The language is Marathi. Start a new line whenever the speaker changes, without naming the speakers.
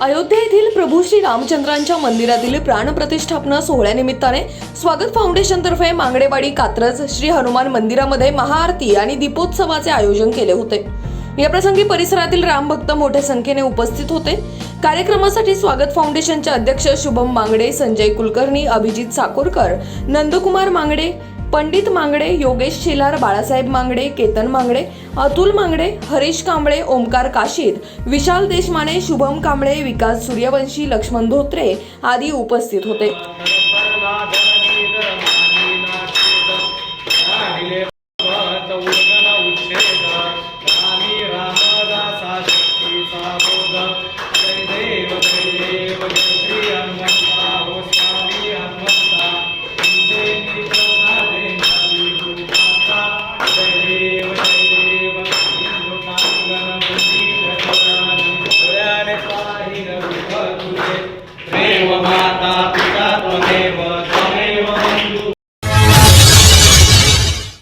अयोध्या येथील प्रभू श्री रामचंद्रांच्या मंदिरातील प्राणप्रतिष्ठापना सोहळ्यानिमित्ताने स्वागत फाउंडेशनतर्फे मांगडेवाडी कात्रज श्री हनुमान मंदिरामध्ये महाआरती आणि दीपोत्सवाचे आयोजन केले होते. या प्रसंगी परिसरातील रामभक्त मोठ्या संख्येने उपस्थित होते. कार्यक्रमासाठी स्वागत फाउंडेशनचे अध्यक्ष शुभम मांगडे संजय कुलकर्णी अभिजित साकोरकर नंदकुमार मांगडे पंडित मांगडे योगेश शेलार बाळासाहेब मांगडे केतन मांगडे अतुल मांगडे हरीश कांबळे ओमकार काशीद विशाल देशमाने शुभम कांबळे विकास सूर्यवंशी लक्ष्मण धोत्रे आदी उपस्थित होते Devo